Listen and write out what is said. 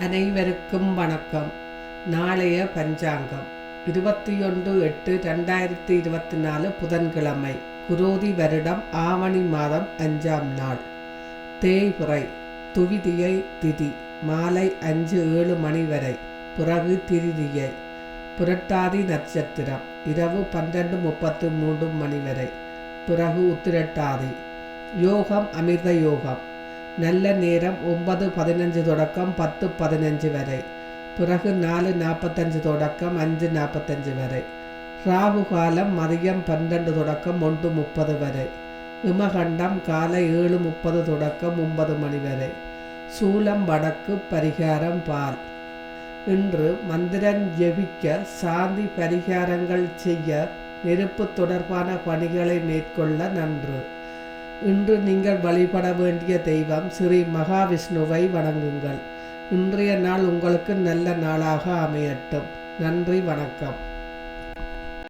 அனைவருக்கும் வணக்கம். நாளைய பஞ்சாங்கம். இருபத்தி ஒன்று எட்டு ரெண்டாயிரத்தி இருபத்தி நாலு புதன்கிழமை குரோதி வருடம் ஆவணி மாதம் அஞ்சாம் நாள். தேய்புறை துவிதியை திதி மாலை அஞ்சு ஏழு மணி வரை பிறகு திருதியை புரட்டாதி நட்சத்திரம் இரவு பன்னெண்டு முப்பத்து மூன்று மணி வரை பிறகு உத்திரட்டாதி. யோகம் அமிர்த யோகம். நல்ல நேரம் ஒன்பது பதினஞ்சு தொடக்கம் பத்து பதினஞ்சு வரை. பிறகு நாலு நாற்பத்தஞ்சு தொடக்கம் அஞ்சு நாற்பத்தஞ்சு வரை. ராகு காலம் மதியம் பன்னெண்டு தொடக்கம் ஒன்று முப்பது வரை. விமகண்டம் காலை ஏழு முப்பது தொடக்கம் ஒன்பது மணி வரை. சூலம் வடக்கு பரிகாரம் பால். இன்று மந்திரன் ஜெபிக்க சாந்தி பரிகாரங்கள் செய்ய நெருப்பு தொடர்பான பணிகளை மேற்கொள்ள நன்று. இன்று நீங்கள் வழிபட வேண்டிய தெய்வம் ஸ்ரீ மகாவிஷ்ணுவை வணங்குங்கள். இன்றைய நாள் உங்களுக்கு நல்ல நாளாக அமையட்டும். நன்றி வணக்கம்.